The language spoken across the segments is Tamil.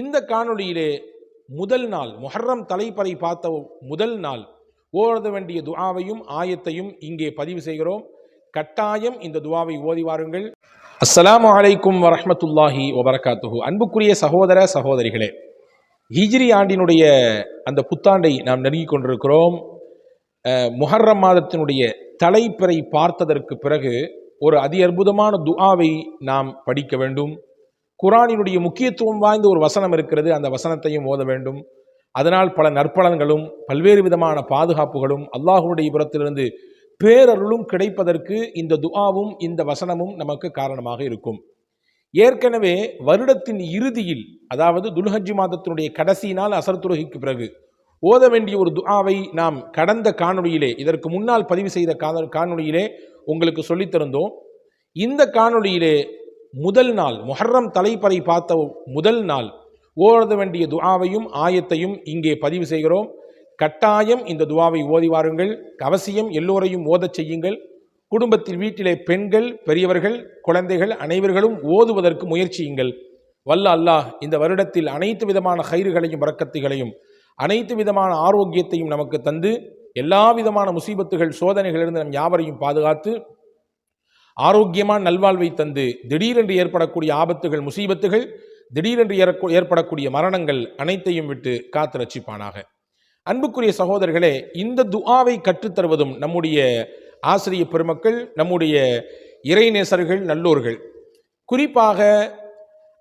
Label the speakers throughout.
Speaker 1: இந்த காணொளியிலே முதல் நாள் முஹர்ரம் தலைப்பறை பார்த்த முதல் நாள் ஓத வேண்டிய துவாவையும் ஆயத்தையும் இங்கே பதிவு செய்கிறோம். கட்டாயம் இந்த துவாவை ஓதி வாருங்கள். அஸ்லாம் அலைக்கும் வரஹ்மத்துல்லாஹி வபரகாத்துஹு. அன்புக்குரிய சகோதர சகோதரிகளே ஹிஜ்ரி ஆண்டினுடைய அந்த புத்தாண்டை நாம் நெருங்கிக் கொண்டிருக்கிறோம். முஹர்ரம் மாதத்தினுடைய தலைப்பிறை பார்த்ததற்கு பிறகு ஒரு அதி அற்புதமான துஆவை நாம் படிக்க வேண்டும். குரானினுடைய முக்கியத்துவம் வாய்ந்த ஒரு வசனம் இருக்கிறது. அந்த வசனத்தையும் ஓத வேண்டும். அதனால் பல நற்பலன்களும் பல்வேறு விதமான பாதுகாப்புகளும் அல்லாஹுடைய புறத்திலிருந்து பேரருளும் கிடைப்பதற்கு இந்த துஆவும் இந்த வசனமும் நமக்கு காரணமாக இருக்கும். ஏற்கனவே வருடத்தின் இறுதியில் அதாவது துல்ஹஜ் மாதத்தினுடைய கடைசி நாள் அசர் பிறகு ஓத வேண்டிய ஒரு துஆவை நாம் கடந்த காணொளியிலே இதற்கு முன்னால் பதிவு செய்த காண- காணொளியிலே உங்களுக்கு சொல்லித் தருந்தோம். இந்த காணொளியிலே முதல் நாள் முஹர்ரம் தலைப்பறை பார்த்த முதல் நாள். ஓத வேண்டிய துவாவையும் ஆயத்தையும் இங்கே பதிவு செய்கிறோம். கட்டாயம் இந்த துவாவை ஓதி வாருங்கள். அவசியம் எல்லோரையும் ஓதச் செய்யுங்கள். குடும்பத்தில் வீட்டிலே பெண்கள் பெரியவர்கள் குழந்தைகள் அனைவர்களும் ஓதுவதற்கு முயற்சியுங்கள். வல்ல அல்லாஹ் இந்த வருடத்தில் அனைத்து விதமான கயிறுகளையும் வரக்கத்துகளையும் அனைத்து விதமான ஆரோக்கியத்தையும் நமக்கு தந்து எல்லா விதமான முசீபத்துகள் சோதனைகளிலிருந்து நம் யாவரையும் பாதுகாத்து ஆரோக்கியமான நல்வாழ்வை தந்து திடீரென்று ஏற்படக்கூடிய ஆபத்துகள் முசீபத்துகள் திடீரென்று ஏற்படக்கூடிய மரணங்கள் அனைத்தையும் விட்டு காத்து ரட்சிப்பானாக. அன்புக்குரிய சகோதரர்களே இந்த துஆவை கற்றுத்தருவதும் நம்முடைய ஆசிரிய பெருமக்கள் நம்முடைய இறைநேசர்கள் நல்லோர்கள். குறிப்பாக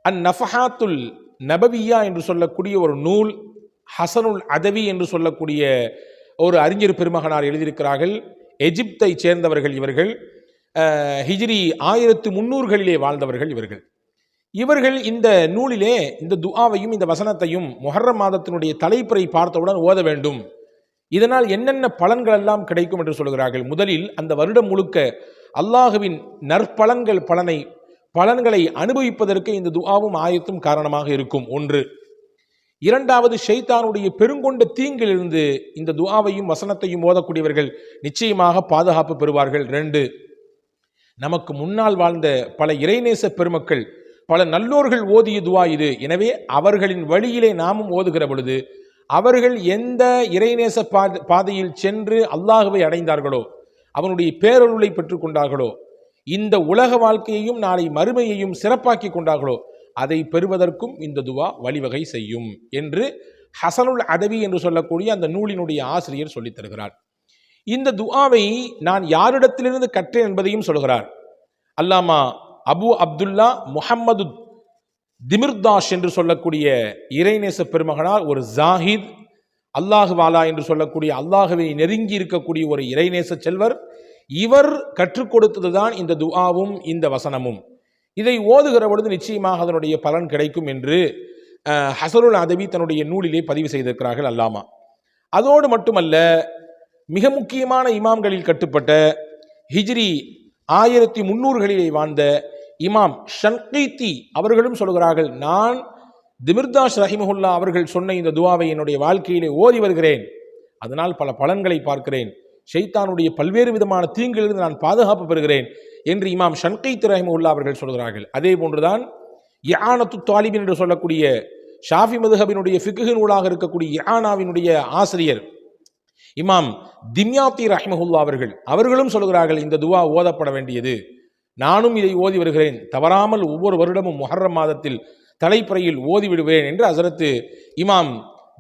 Speaker 1: அந்நஃபஹாத்துல் நபவியா என்று சொல்லக்கூடிய ஒரு நூல் ஹசனுல் அதவி என்று சொல்லக்கூடிய ஒரு அறிஞர் பெருமகனார் எழுதியிருக்கிறார்கள். எஜிப்தை சேர்ந்தவர்கள் இவர்கள். ஹிஜ்ரி ஆயிரத்து முன்னூறுகளிலே வாழ்ந்தவர்கள் இவர்கள். இவர்கள் இந்த நூலிலே இந்த துஆவையும் இந்த வசனத்தையும் மொஹர்ரம் மாதத்தினுடைய தலைப்புரை பார்த்தவுடன் ஓத வேண்டும். இதனால் என்னென்ன பலன்கள் எல்லாம் கிடைக்கும் என்று சொல்கிறார்கள். முதலில் அந்த வருடம் முழுக்க அல்லாஹுவின் நற்பலன்கள் பலனை பலன்களை அனுபவிப்பதற்கு இந்த துஆவும் ஆயத்தும் காரணமாக இருக்கும். ஒன்று. இரண்டாவது ஷைத்தானுடைய பெருங்கொண்ட தீங்கிலிருந்து இந்த துஆவையும் வசனத்தையும் ஓதக்கூடியவர்கள் நிச்சயமாக பாதுகாப்பு பெறுவார்கள். ரெண்டு. நமக்கு முன்னால் வாழ்ந்த பல இறைநேச பெருமக்கள் பல நல்லோர்கள் ஓதிய துவா இது. எனவே அவர்களின் வழியிலே நாமும் ஓதுகிற பொழுது அவர்கள் எந்த இறைநேச பாதையில் சென்று அல்லாஹுவை அடைந்தார்களோ அவனுடைய பேரொருளை பெற்றுக்கொண்டார்களோ இந்த உலக வாழ்க்கையையும் நாளை மறுமையையும் சிறப்பாக்கி கொண்டார்களோ அதை பெறுவதற்கும் இந்த துவா வழிவகை செய்யும் என்று ஹசனுல் அதவி என்று சொல்லக்கூடிய அந்த நூலினுடைய ஆசிரியர் சொல்லித் தருகிறார். இந்த துஆவை நான் யாரிடத்திலிருந்து கற்றேன் என்பதையும் சொல்கிறார். அல்லாமா அபு அப்துல்லா முஹம்மது திமிர்தாஷ் என்று சொல்லக்கூடிய இறைநேச பெருமகனார் ஒரு ஜாஹித் அல்லாஹுவாலா என்று சொல்லக்கூடிய அல்லாஹுவை நெருங்கி இருக்கக்கூடிய ஒரு இறைநேச செல்வர் இவர் கற்றுக் கொடுத்ததுதான் இந்த துஆவும் இந்த வசனமும். இதை ஓதுகிற பொழுது நிச்சயமாக அதனுடைய பலன் கிடைக்கும் என்று ஹசருல் அதவி தன்னுடைய நூலிலே பதிவு செய்திருக்கிறார்கள் அல்லாமா. அதோடு மட்டுமல்ல மிக முக்கியமான இமாம்களில் கட்டுப்பட்ட ஹிஜ்ரி ஆயிரத்தி முன்னூறுகளிலே வாழ்ந்த இமாம் ஷன்கீத்தி அவர்களும் சொல்கிறார்கள் நான் திமிர்தாஸ் ரஹிமஹுல்லா அவர்கள் சொன்ன இந்த துவாவை என்னுடைய வாழ்க்கையிலே ஓதி வருகிறேன். அதனால் பல பலன்களை பார்க்கிறேன். ஷைத்தானுடைய பல்வேறு விதமான தீங்கிலிருந்து நான் பாதுகாப்பு பெறுகிறேன் என்று இமாம் ஷன்கீத் ரஹிமஹுல்லா அவர்கள் சொல்கிறார்கள். அதே போன்றுதான் யானத்து தாலிபின் என்று சொல்லக்கூடிய ஷாஃபி மதுஹபினுடைய ஃபிக்கு நூலாக இருக்கக்கூடிய யானாவினுடைய ஆசிரியர் இமாம் திம்யாத்தி ரஹ்மஹுல்லா அவர்கள் அவர்களும் சொல்கிறார்கள் இந்த துவா ஓதப்பட வேண்டியது. நானும் இதை ஓதி வருகிறேன். தவறாமல் ஒவ்வொரு வருடமும் முஹர்ரம் மாதத்தில் தலைப்புறையில் ஓதி விடுவேன் என்று அசரத்து இமாம்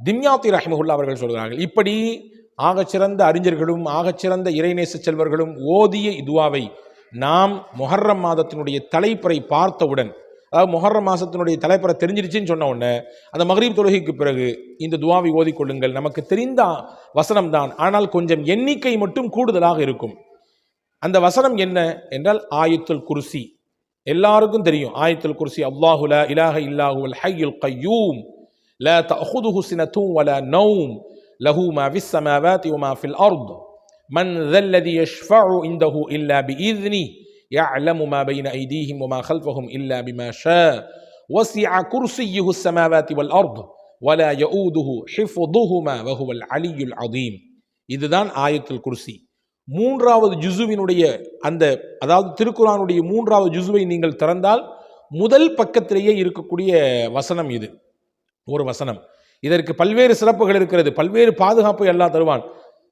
Speaker 1: திம்யாத்தி ரஹ்மஹுல்லா அவர்கள் சொல்கிறார்கள். இப்படி ஆகச்சிறந்த அறிஞர்களும் ஆகச்சிறந்த இறைநேச செல்வர்களும் ஓதிய துவாவை நாம் முஹர்ரம் மாதத்தினுடைய தலைப்புறை பார்த்தவுடன் அதாவது முஹர்ரம் மாசத்தினுடைய தலைப்புறை தெரிஞ்சிருச்சுன்னு சொன்ன உடனே அந்த மகரீப் தொழுகைக்கு பிறகு இந்த துவாவை ஓதிக்கொள்ளுங்கள் நமக்கு தெரிந்த வசனம் தான் ஆனால் கொஞ்சம் எண்ணிக்கை மட்டும் கூடுதலாக இருக்கும் அந்த வசனம் என்ன என்றால் ஆயத்துல் குர்சி எல்லாருக்கும் தெரியும் ஆயத்துல் குர்சி அல்லாஹு லா இலாஹ இல்லாஹு அல் ஹய்யுல் கய்யூம் لا تأخذه سنة ولا نوم له ما في السماوات وما في الأرض من ذا الذي يشفع عنده إلا بإذنه يعلم ما بين أيديهم وما خلفهم إلا بما شاء وسع كرسيه السماوات والأرض ولا يؤوده حفظهما وهو العلي العظيم இதுதான் ஆயத்துல் குர்சி மூன்றாவது ஜுசுவினுடைய அந்த அதாவது திருக்குரானுடைய மூன்றாவது ஜுசுவை நீங்கள் திறந்தால் முதல் பக்கத்திலேயே இருக்கக்கூடிய வசனம் இது ஒரு வசனம் இதற்கு பல்வேறு சிறப்புகள் இருக்கிறது பல்வேறு பாதுகாப்பை அல்லாஹ் தருவான்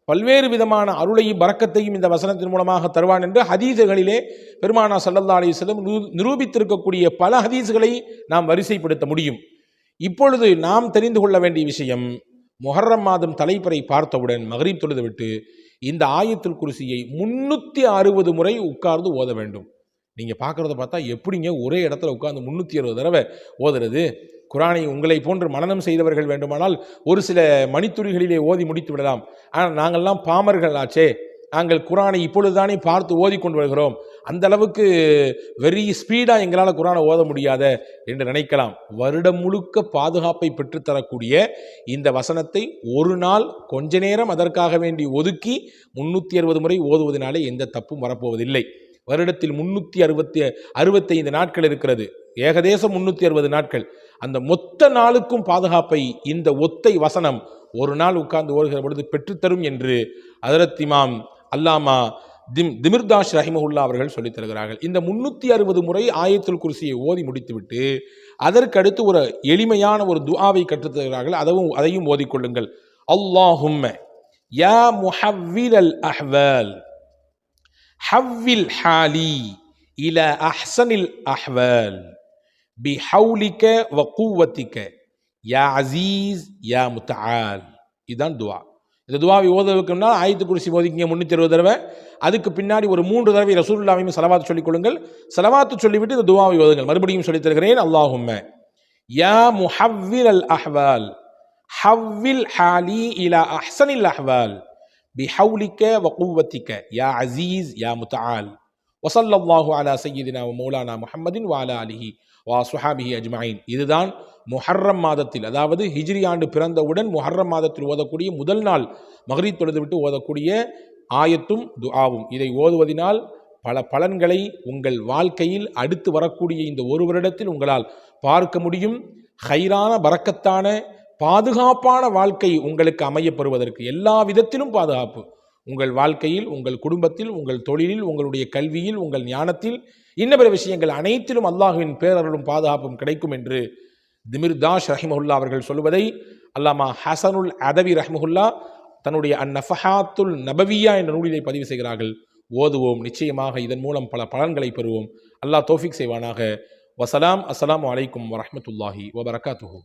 Speaker 1: பல்வேறு விதமான அருளையும் பறக்கத்தையும் இந்த வசனத்தின் மூலமாக தருவான் என்று ஹதீசுகளிலே பெருமானா சல்லல்லா அலிஸ்லம் நிரூபித்திருக்கக்கூடிய பல ஹதீசுகளை நாம் வரிசைப்படுத்த முடியும். இப்பொழுது நாம் தெரிந்து கொள்ள வேண்டிய விஷயம் முஹர்ரம் மாதம் தலைப்பறை பார்த்தவுடன் மகரீப் தொழுதுவிட்டு இந்த ஆயத்தில் குருசியை முன்னூற்றி அறுபது முறை உட்கார்ந்து ஓத வேண்டும். நீங்கள் பார்க்குறத பார்த்தா எப்படிங்க ஒரே இடத்துல உட்கார்ந்து முந்நூற்றி அறுபது தடவை ஓதுறது? குரானை உங்களை போன்று மனனம் செய்தவர்கள் வேண்டுமானால் ஒரு சில மணித்துளிகளிலே ஓதி முடித்து விடலாம் ஆனால் நாங்கள்லாம் பாமர்கள் ஆச்சே. நாங்கள் குரானை இப்பொழுதுதானே பார்த்து ஓதிக்கொண்டு வருகிறோம். அந்த அளவுக்கு வெரி ஸ்பீடாக எங்களால் குரானை ஓத முடியாத என்று நினைக்கலாம். வருடம் முழுக்க பாதுகாப்பை பெற்றுத்தரக்கூடிய இந்த வசனத்தை ஒரு நாள் கொஞ்ச நேரம் அதற்காக வேண்டி ஒதுக்கி முன்னூற்றி அறுபது முறை ஓதுவதனாலே எந்த தப்பும் வரப்போவதில்லை. வருடத்தில் முன்னூற்றி அறுபத்தி அறுபத்தைந்து நாட்கள் இருக்கிறது. ஏகதேசம் முன்னூற்றி அறுபது நாட்கள். அந்த மொத்த நாளுக்கும் பாதுகாப்பை இந்த ஒத்தை வசனம் ஒரு நாள் உட்கார்ந்து ஓடுகிற பொழுது பெற்றுத்தரும் என்று அதரத் இமாம் அல்லாமா திம் திமிர்தாஷ் ரஹிமஹுல்லா அவர்கள் சொல்லித் தருகிறார்கள். இந்த முன்னூற்றி அறுபது முறை ஆயத்துல் குருசியை ஓதி முடித்துவிட்டு அதற்கடுத்து ஒரு எளிமையான ஒரு துஆவை கற்றுத் தருகிறார்கள். அதுவும் அதையும் ஓதிக்கொள்ளுங்கள் அல்லாஹும்ம யா முஹவ்வில் அல் அஹ்வால் ஹவ்வில் ஹாலி இல அஹ்சனில் அஹ்வல். பி ஹவுலிக்க வ கூவத்திக்க யா அசீஸ் யா முத்தால் இதுதான் துவா இந்த துவாவை ஓத வைக்கணும்னா ஆயத்து குருசி ஓதிக்கிங்க முன்னூற்றி அறுபது தடவை அதுக்கு பின்னாடி ஒரு மூன்று தடவை ரசூல்லாவையும் செலவாத்து சொல்லிக் கொள்ளுங்கள் செலவாத்து சொல்லிவிட்டு இந்த துவாவை ஓதுங்கள் மறுபடியும் சொல்லித் தருகிறேன் அல்லாஹும்ம யா முஹவ்வில் அல் அஹ்வால் ஹவ்வில் ஹாலி இலா அஹ்சனில் அஹ்வால் بحولك وقوتك يا عزيز يا متعال وصلى الله على سيدنا ومولانا محمد وعلى آله வா சுஹாபிஹி அஜ்மாயின். இதுதான் முஹர்ரம் மாதத்தில் அதாவது ஹிஜ்ரி ஆண்டு பிறந்தவுடன் முஹர்ரம் மாதத்தில் ஓதக்கூடிய முதல் நாள் மகரி தொழுது விட்டு ஓதக்கூடிய ஆயத்தும் துஆவும். இதை ஓதுவதினால் பல பலன்களை உங்கள் வாழ்க்கையில் அடுத்து வரக்கூடிய இந்த ஒரு வருடத்தில் உங்களால் பார்க்க முடியும். ஹைரான பறக்கத்தான பாதுகாப்பான வாழ்க்கை உங்களுக்கு அமையப்படுவதற்கு எல்லா விதத்திலும் பாதுகாப்பு. உங்கள் வாழ்க்கையில் உங்கள் குடும்பத்தில் உங்கள் தொழிலில் உங்களுடைய கல்வியில் உங்கள் ஞானத்தில் இன்ன பிற விஷயங்கள் அனைத்திலும் அல்லாஹுவின் பேரருளும் பாதுகாப்பும் கிடைக்கும் என்று திமிர் தாஷ் ரஹிமஹுல்லா அவர்கள் சொல்வதை அல்லாமா ஹசனுல் அதவி ரஹ்மஹுல்லா தன்னுடைய அந்நஃபஹாத்துல் நபவியா என்ற நூலிலே பதிவு செய்கிறார்கள். ஓதுவோம். நிச்சயமாக இதன் மூலம் பல பலன்களை பெறுவோம். அல்லாஹ் தோஃபிக் செய்வானாக. வசலாம். அஸ்லாம் அலைக்கும் வரமத்துல்லாஹி வபரகாத்துஹூ.